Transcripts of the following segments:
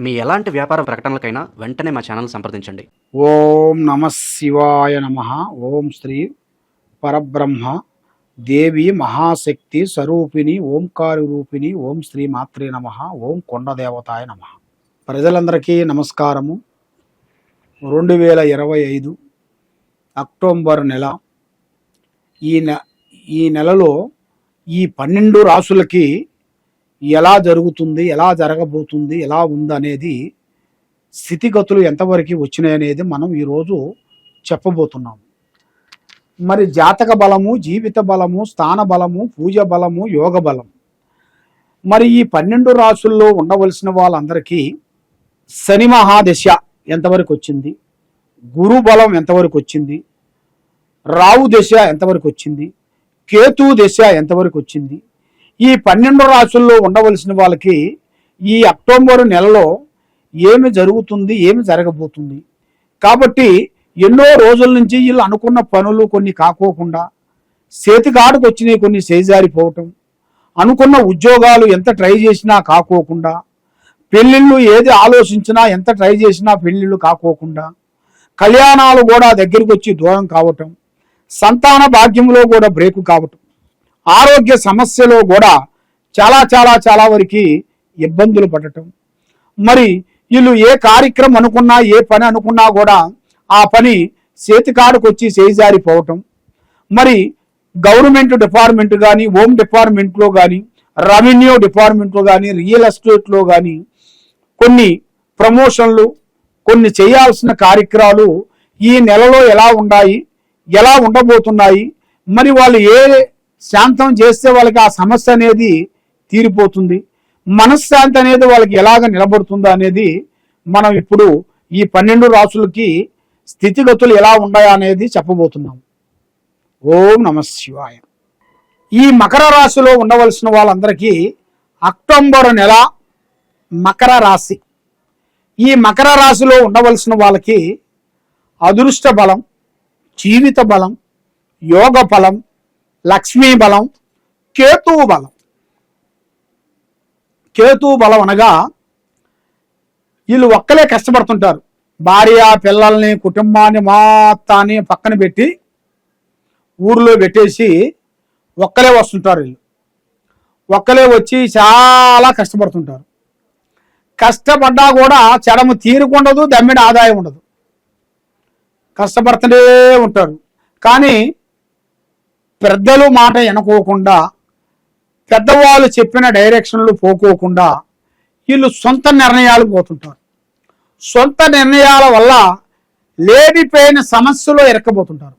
మీ ఎలాంటి వ్యాపార ప్రకటనలకైనా వెంటనే మా ఛానల్ సంప్రదించండి. ఓం నమ శివాయ నమ. ఓం శ్రీ పరబ్రహ్మ దేవి మహాశక్తి స్వరూపిణి ఓంకారి రూపిణి. ఓం శ్రీ మాత్రే నమ. ఓం కొండదేవతాయ నమ. ప్రజలందరికీ నమస్కారము. రెండు వేల ఇరవై ఐదు అక్టోబర్ నెల. ఈ నె ఈ నెలలో ఈ పన్నెండు రాసులకి ఎలా జరుగుతుంది ఎలా జరగబోతుంది ఎలా ఉందనేది స్థితిగతులు ఎంతవరకు వచ్చినాయి అనేది మనం ఈరోజు చెప్పబోతున్నాం. మరి జాతక బలము జీవిత బలము స్థాన బలము పూజ బలము యోగ బలం. మరి ఈ పన్నెండు రాసుల్లో ఉండవలసిన వాళ్ళందరికీ శని మహాదశ ఎంతవరకు వచ్చింది? గురు బలం ఎంతవరకు వచ్చింది? రావు దశ ఎంతవరకు వచ్చింది? కేతు దశ ఎంతవరకు వచ్చింది? ఈ పన్నెండు రాసుల్లో ఉండవలసిన వాళ్ళకి ఈ అక్టోబర్ నెలలో ఏమి జరుగుతుంది ఏమి జరగబోతుంది? కాబట్టి ఎన్నో రోజుల నుంచి వీళ్ళు అనుకున్న పనులు కొన్ని కాకోకుండా చేతికాడుకు వచ్చినాయి కొన్ని చేజారిపోవటం అనుకున్న ఉద్యోగాలు ఎంత ట్రై చేసినా కాకోకుండా పెళ్ళిళ్ళు ఏది ఆలోచించినా ఎంత ట్రై చేసినా పెళ్ళిళ్ళు కాకోకుండా కళ్యాణాలు కూడా దగ్గరికి వచ్చి దూరం కావటం సంతాన భాగ్యంలో కూడా బ్రేకు కావటం ఆరోగ్య సమస్యలో కూడా చాలా చాలా చాలా వరకు ఇబ్బందులు పడటం. మరి వీళ్ళు ఏ కార్యక్రమం అనుకున్నా ఏ పని అనుకున్నా కూడా ఆ పని చేతికాడుకొచ్చి చేజారిపోవటం. మరి గవర్నమెంట్ డిపార్ట్మెంట్ కానీ హోమ్ డిపార్ట్మెంట్లో కానీ రెవెన్యూ డిపార్ట్మెంట్లో కానీ రియల్ ఎస్టేట్లో కానీ కొన్ని ప్రమోషన్లు కొన్ని చేయాల్సిన కార్యక్రమాలు ఈ నెలలో ఎలా ఉన్నాయి ఎలా ఉండబోతున్నాయి మరి వాళ్ళు ఏ శాంతం చేస్తే వాళ్ళకి ఆ సమస్య అనేది తీరిపోతుంది. మనశ్శాంతి అనేది వాళ్ళకి ఎలాగ నిలబడుతుందో అనేది మనం ఇప్పుడు ఈ పన్నెండు రాసులకి స్థితిగతులు ఎలా ఉన్నాయా అనేది చెప్పబోతున్నాం. ఓం నమ శివాయ. ఈ మకర రాశిలో ఉండవలసిన వాళ్ళందరికీ అక్టోబర్ నెల మకర రాశి. ఈ మకర రాశిలో ఉండవలసిన వాళ్ళకి అదృష్ట బలం జీవిత బలం యోగ బలం లక్ష్మీ బలం కేతువు బలం. కేతువు బలం అనగా వీళ్ళు ఒక్కలే కష్టపడుతుంటారు. భార్య పిల్లల్ని కుటుంబాన్ని మొత్తాన్ని పక్కన పెట్టి ఊర్లో పెట్టేసి ఒక్కలే వస్తుంటారు వీళ్ళు. ఒక్కలే వచ్చి చాలా కష్టపడుతుంటారు. కష్టపడ్డా కూడా చెడము తీరుకుండదు దమ్మిడి ఆదాయం ఉండదు. కష్టపడుతూనే ఉంటారు. కానీ పెద్దలు మాట ఎనుకోకుండా పెద్దవాళ్ళు చెప్పిన డైరెక్షన్లు పోకోకుండా వీళ్ళు సొంత నిర్ణయాలు పోతుంటారు. సొంత నిర్ణయాల వల్ల లేనిపోయిన సమస్యలో ఇరక్కబోతుంటారు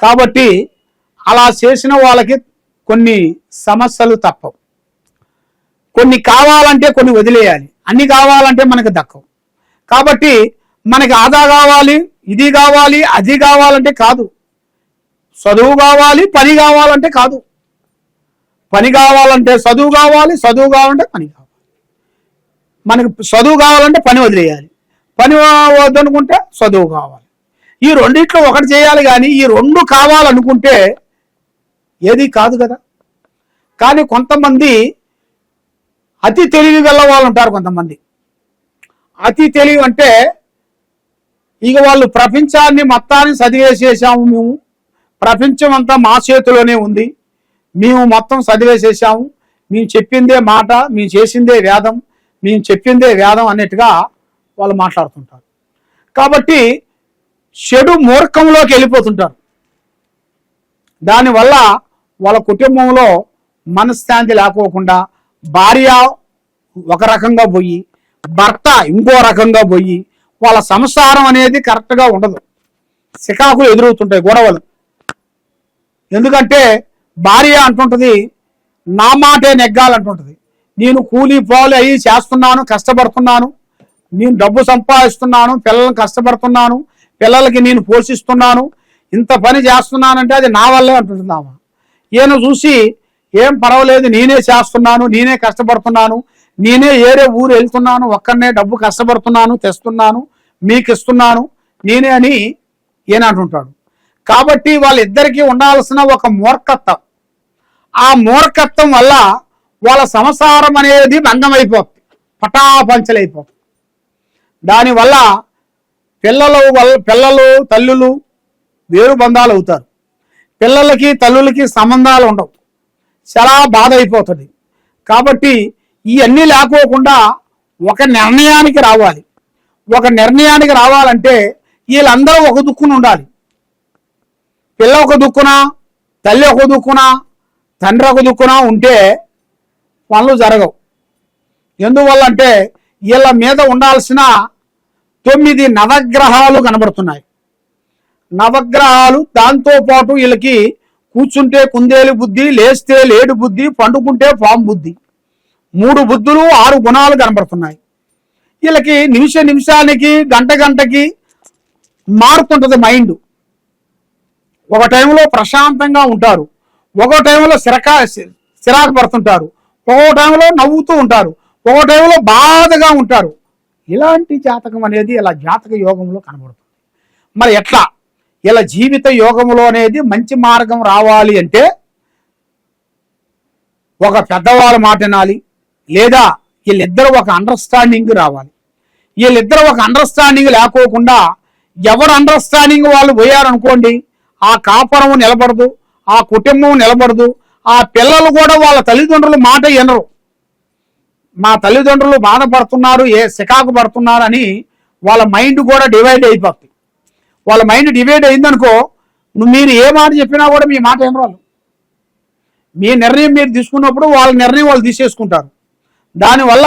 కాబట్టి అలా చేసిన వాళ్ళకి కొన్ని సమస్యలు తప్పవు. కొన్ని కావాలంటే కొన్ని వదిలేయాలి. అన్ని కావాలంటే మనకు దక్కవు. కాబట్టి మనకి ఆదా కావాలి ఇది కావాలి అది కావాలంటే కాదు. చదువు కావాలి పని కావాలంటే కాదు. పని కావాలంటే చదువు కావాలి చదువు కావాలంటే పని కావాలి. మనకి చదువు కావాలంటే పని వదిలేయాలి. పని వద్దనుకుంటే చదువు కావాలి. ఈ రెండిట్లో ఒకటి చేయాలి కానీ ఈ రెండు కావాలనుకుంటే ఏది కాదు కదా. కానీ కొంతమంది అతి తెలివి గల వాళ్ళు ఉంటారు కొంతమంది. అతి తెలివి అంటే ఇక వాళ్ళు ప్రపంచాన్ని మొత్తాన్ని చదివేసేసాము మేము. ప్రపంచం అంతా మా చేతిలోనే ఉంది. మేము మొత్తం చదివేసేసాము మేము చెప్పిందే మాట మేము చేసిందే వేదం మేము చెప్పిందే వేదం అన్నట్టుగా వాళ్ళు మాట్లాడుతుంటారు. కాబట్టి చెడు మూర్ఖంలోకి వెళ్ళిపోతుంటారు. దానివల్ల వాళ్ళ కుటుంబంలో మనశ్శాంతి లేకోకుండా భార్య ఒక రకంగా పోయి భర్త ఇంకో రకంగా పోయి వాళ్ళ సంసారం అనేది కరెక్ట్గా ఉండదు. సికాకులు ఎదురవుతుంటాయి గొడవలు. ఎందుకంటే భార్య అంటుంటది నా మాటే నెగ్గాలంటుంటది నేను కూలీ పాలు అయ్యి చేస్తున్నాను కష్టపడుతున్నాను నేను డబ్బు సంపాదిస్తున్నాను పిల్లల్ని కష్టపడుతున్నాను పిల్లలకి నేను పోషిస్తున్నాను ఇంత పని చేస్తున్నానంటే అది నా వల్లే అంటుంటున్నామా ఈయన చూసి ఏం పర్వాలేదు నేనే చేస్తున్నాను నేనే కష్టపడుతున్నాను నేనే ఏరే ఊరు వెళ్తున్నాను ఒక్కడనే డబ్బు కష్టపడుతున్నాను తెస్తున్నాను మీకు ఇస్తున్నాను నేనే అని ఈయన అంటుంటాడు. కాబట్టి వాళ్ళిద్దరికీ ఉండాల్సిన ఒక మూర్ఖత్వం. ఆ మూర్ఖత్వం వల్ల వాళ్ళ సంసారం అనేది భంగమైపోతుంది పటాపంచలైపోతుంది. దానివల్ల పిల్లలు వల్ల పిల్లలు తల్లులు వేరు బంధాలు అవుతారు పిల్లలకి తల్లులకి సంబంధాలు ఉండవు. చాలా బాధ అయిపోతుంది కాబట్టి ఇవన్నీ లేకోకుండా ఒక నిర్ణయానికి రావాలి. ఒక నిర్ణయానికి రావాలంటే వీళ్ళందరూ ఒక దుక్కున ఉండాలి పిల్ల ఒక దుక్కున తల్లి ఒక దుక్కున తండ్రి ఒక దుక్కున ఉంటే పనులు జరగవు. ఎందువల్ల అంటే వీళ్ళ మీద ఉండాల్సిన తొమ్మిది నవగ్రహాలు కనబడుతున్నాయి. నవగ్రహాలు దాంతోపాటు వీళ్ళకి కూర్చుంటే కుందేలు బుద్ధి లేస్తే లేడు బుద్ధి పండుకుంటే పాము బుద్ధి. మూడు బుద్ధులు ఆరు గుణాలు కనబడుతున్నాయి. వీళ్ళకి నిమిష నిమిషానికి గంట గంటకి మారుతుంటుంది మైండ్. ఒక టైంలో ప్రశాంతంగా ఉంటారు. ఒక టైంలో సిరకా సిరాకు పడుతుంటారు. ఒక టైంలో నవ్వుతూ ఉంటారు. ఒక టైంలో బాధగా ఉంటారు. ఇలాంటి జాతకం అనేది ఇలా జాతక యోగంలో కనబడుతుంది. మరి ఎట్లా? ఇలా జీవిత యోగంలో అనేది మంచి మార్గం రావాలి అంటే ఒక పెద్దవాళ్ళ మాట వినాలి. లేదా వీళ్ళిద్దరు ఒక అండర్స్టాండింగ్ రావాలి. వీళ్ళిద్దరు ఒక అండర్స్టాండింగ్ లేకోకుండా ఎవరు అండర్స్టాండింగ్ వాళ్ళు పోయారనుకోండి ఆ కాపురం నిలబడదు ఆ కుటుంబం నిలబడదు ఆ పిల్లలు కూడా వాళ్ళ తల్లిదండ్రులు మాట వినరు. మా తల్లిదండ్రులు బాధపడుతున్నారు ఏ సికాకు పడుతున్నారు అని వాళ్ళ మైండ్ కూడా డివైడ్ అయిపోతుంది వాళ్ళ మైండ్ డివైడ్ అయిందనుకో నువ్వు మీరు ఏ మాట చెప్పినా కూడా మీ మాట వినరాలు మీ నిర్ణయం మీరు తీసుకున్నప్పుడు వాళ్ళ నిర్ణయం వాళ్ళు తీసేసుకుంటారు. దానివల్ల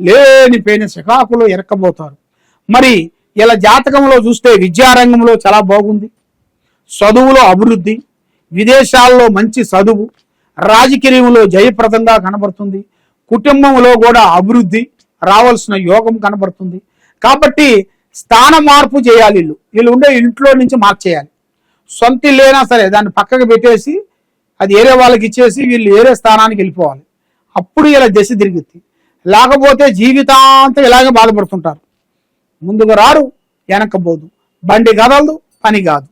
లేనిపోయిన సికాకులు ఇరక్కబోతారు ఎరక్కబోతారు మరి ఇలా జాతకంలో చూస్తే విద్యారంగంలో చాలా బాగుంది. చదువులో అభివృద్ధి విదేశాల్లో మంచి చదువు రాజకీయంలో జయప్రదంగా కనబడుతుంది కుటుంబంలో కూడా అభివృద్ధి రావాల్సిన యోగం కనబడుతుంది. కాబట్టి స్థాన మార్పు చేయాలి వీళ్ళు. వీళ్ళు ఉండే ఇంట్లో నుంచి మార్చేయాలి. సొంత ఇల్లేనా సరే దాన్ని పక్కకు పెట్టేసి అది ఏరే వాళ్ళకి ఇచ్చేసి వీళ్ళు ఏరే స్థానానికి వెళ్ళిపోవాలి. అప్పుడు ఇలా దశ తిరిగిద్ది. లేకపోతే జీవితాంతం ఇలాగే బాధపడుతుంటారు. ముందుకు రారు వెనకపోదు బండి కదలదు పని కాదు.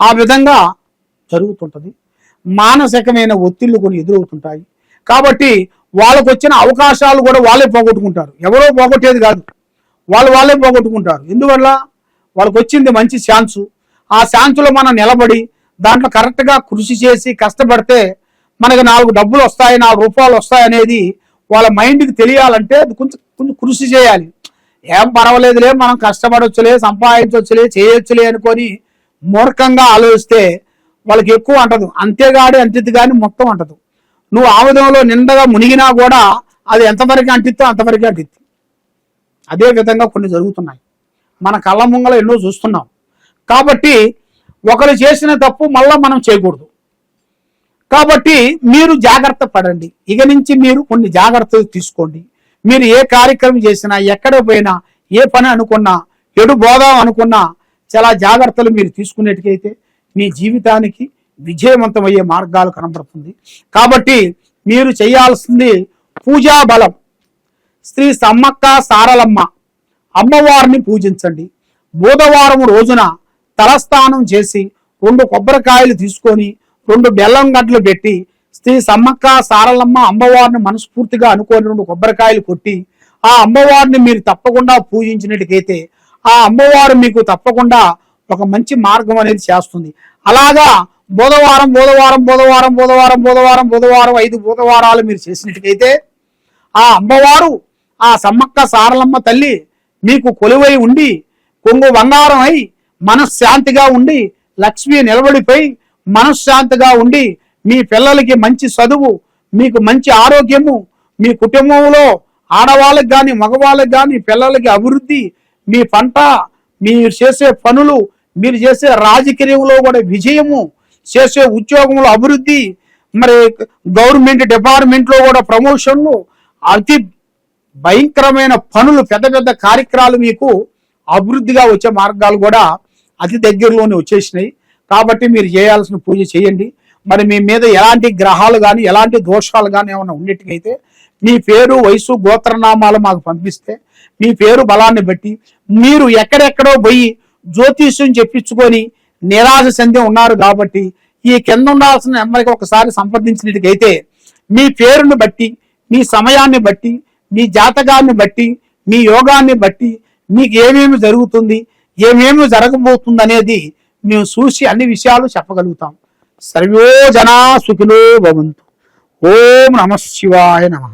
ఆ విధంగా జరుగుతుంటుంది. మానసికమైన ఒత్తిళ్ళు కొన్ని ఎదురవుతుంటాయి. కాబట్టి వాళ్ళకు వచ్చిన అవకాశాలు కూడా వాళ్ళే పోగొట్టుకుంటారు. ఎవరో పోగొట్టేది కాదు. వాళ్ళు వాళ్ళే పోగొట్టుకుంటారు. ఎందువల్ల? వాళ్ళకు వచ్చింది మంచి ఛాన్సు. ఆ ఛాన్సులో మనం నిలబడి దాంట్లో కరెక్ట్గా కృషి చేసి కష్టపడితే మనకి నాలుగు డబ్బులు వస్తాయి నాలుగు రూపాయలు వస్తాయి అనేది వాళ్ళ మైండ్కి తెలియాలంటే కొంచెం కొంచెం కృషి చేయాలి. ఏం పర్వాలేదులే మనం కష్టపడవచ్చులే సంపాదించవచ్చులే చేయొచ్చులే అనుకొని మూర్ఖంగా ఆలోచిస్తే వాళ్ళకి ఎక్కువ అంటదు. అంతేగాడి అంటిద్ది కానీ మొత్తం అంటదు. నువ్వు ఆముదంలో నిండగా మునిగినా కూడా అది ఎంతవరకు అంటిద్దో అంతవరకు అంటిద్ది. అదే విధంగా కొన్ని జరుగుతున్నాయి. మన కళ్ళ ముంగల ఎన్నో చూస్తున్నాం. కాబట్టి ఒకరు చేసిన తప్పు మళ్ళా మనం చేయకూడదు. కాబట్టి మీరు జాగ్రత్త పడండి. ఇక నుంచి మీరు కొన్ని జాగ్రత్తలు తీసుకోండి. మీరు ఏ కార్యక్రమం చేసినా ఎక్కడ పోయినా ఏ పని అనుకున్నా ఎడు బోదాం అనుకున్నా చాలా జాగ్రత్తలు మీరు తీసుకునేటికైతే మీ జీవితానికి విజయవంతమయ్యే మార్గాలు కనబడుతుంది. కాబట్టి మీరు చేయాల్సింది పూజా బలం. శ్రీ సమ్మక్క సారలమ్మ అమ్మవారిని పూజించండి. బుధవారం రోజున తలస్నానం చేసి రెండు కొబ్బరికాయలు తీసుకొని రెండు బెల్లం గడ్డలు పెట్టి శ్రీ సమ్మక్క సారలమ్మ అమ్మవారిని మనస్ఫూర్తిగా అనుకొని రెండు కొబ్బరికాయలు కొట్టి ఆ అమ్మవారిని మీరు తప్పకుండా పూజించినట్టుకైతే ఆ అమ్మవారు మీకు తప్పకుండా ఒక మంచి మార్గం అనేది చేస్తుంది. అలాగా బుధవారం బుధవారం బుధవారం బుధవారం బుధవారం బుధవారం ఐదు బుధవారాలు మీరు చేసినట్టుకైతే ఆ అమ్మవారు ఆ సమ్మక్క సారలమ్మ తల్లి మీకు కొలువై ఉండి కొంగు బంగారం అయి మనశ్శాంతిగా ఉండి లక్ష్మి నిలబడిపోయి మనశ్శాంతిగా ఉండి మీ పిల్లలకి మంచి చదువు మీకు మంచి ఆరోగ్యము మీ కుటుంబంలో ఆడవాళ్ళకి కానీ మగవాళ్ళకి కానీ పిల్లలకి అభివృద్ధి మీ పంట మీరు చేసే పనులు మీరు చేసే రాజకీయంలో కూడా విజయము చేసే ఉద్యోగంలో అభివృద్ధి మరి గవర్నమెంట్ డిపార్ట్మెంట్లో కూడా ప్రమోషన్లు అతి భయంకరమైన పనులు పెద్ద పెద్ద కార్యక్రమాలు మీకు అభివృద్ధిగా వచ్చే మార్గాలు కూడా అతి దగ్గరలోనే వచ్చేసినాయి. కాబట్టి మీరు చేయాల్సిన పూజ చేయండి. మరి మీ మీద ఎలాంటి గ్రహాలు కానీ ఎలాంటి దోషాలు కానీ ఏమైనా ఉన్నట్టుగైతే మీ పేరు వయసు గోత్రనామాలు మాకు పంపిస్తే మీ పేరు బలాన్ని బట్టి మీరు ఎక్కడెక్కడో పోయి జ్యోతిష్యం చెప్పించుకొని నిరాశ చెంది ఉన్నారు కాబట్టి ఈ కింద ఉండాల్సిన నెంబర్కి ఒకసారి సంప్రదించినట్టుకైతే మీ పేరును బట్టి మీ సమయాన్ని బట్టి మీ జాతకాన్ని బట్టి మీ యోగాన్ని బట్టి మీకు ఏమేమి జరుగుతుంది ఏమేమి జరగబోతుంది అనేది మేము చూసి అన్ని విషయాలు చెప్పగలుగుతాం. సర్వో జనా సుఖినో భవంతు. ఓం నమ శివాయ నమ.